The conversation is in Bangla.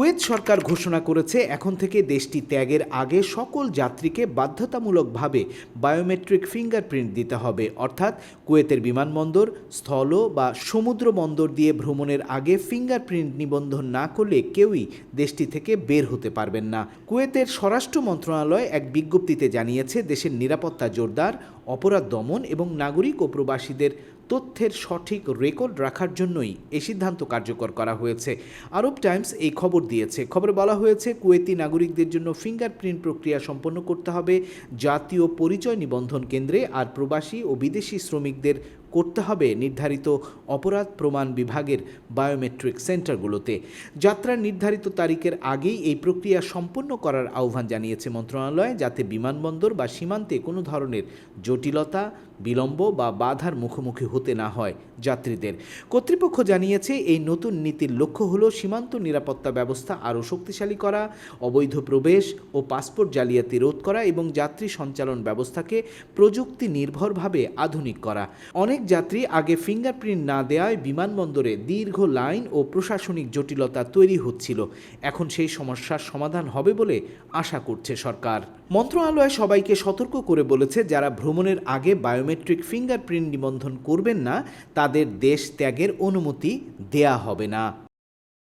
কুয়েত সরকার ঘোষণা করেছে, এখন থেকে দেশটি ত্যাগের আগে সকল যাত্রীকে বাধ্যতামূলকভাবে বায়োমেট্রিক ফিঙ্গারপ্রিন্ট দিতে হবে। অর্থাৎ কুয়েতের বিমানবন্দর, স্থল বা সমুদ্র বন্দর দিয়ে ভ্রমণের আগে ফিঙ্গারপ্রিন্ট নিবন্ধন না করলে কেউই দেশটি থেকে বের হতে পারবেন না। কুয়েতের স্বরাষ্ট্র মন্ত্রণালয় এক বিজ্ঞপ্তিতে জানিয়েছে, দেশের নিরাপত্তা জোরদার, অপরাধ দমন এবং নাগরিক ও প্রবাসীদের তথ্যের সঠিক রেকর্ড রাখার জন্যই এই সিদ্ধান্ত কার্যকর করা হয়েছে। আরব টাইমস এই খবর দিয়েছে। খবরে বলা হয়েছে, কুয়েতি নাগরিকদের জন্য ফিঙ্গারপ্রিন্ট প্রক্রিয়া সম্পন্ন করতে হবে। জাতীয় পরিচয় নিবন্ধন কেন্দ্রে আর প্রবাসী ও বিদেশি শ্রমিকদের করতে হবে নির্ধারিত অপরাধ প্রমাণ বিভাগের বায়োমেট্রিক সেন্টারগুলোতে যাত্রার নির্ধারিত তারিখের আগেই এই প্রক্রিয়া সম্পন্ন করার আহ্বান জানিয়েছে মন্ত্রণালয়, যাতে বিমানবন্দর বা সীমান্তে কোনো ধরনের জটিলতা, বিলম্ব বা বাধার মুখোমুখি হতে না হয়। যাত্রীদের। কর্তৃপক্ষ জানিয়েছে, এই নতুন নীতির লক্ষ্য হল সীমান্ত নিরাপত্তা ব্যবস্থা আরও শক্তিশালী করা, অবৈধ প্রবেশ ও পাসপোর্ট জালিয়াতি রোধ করা এবং যাত্রী সঞ্চালন ব্যবস্থাকে প্রযুক্তি নির্ভরভাবে আধুনিক করা। অনেক যাত্রী আগে ফিঙ্গারপ্রিন্ট না দেওয়ায় বিমানবন্দরে দীর্ঘ লাইন ও প্রশাসনিক জটিলতা তৈরি হচ্ছিল। এখন সেই সমস্যার সমাধান হবে বলে আশা করছে সরকার। মন্ত্রণালয় সবাইকে সতর্ক করে বলেছে, যারা ভ্রমণের আগে বায়োমেট্রিক ফিঙ্গারপ্রিন্ট নিবন্ধন করবেন না, তাদের দেশ ত্যাগের অনুমতি দেয়া হবে না।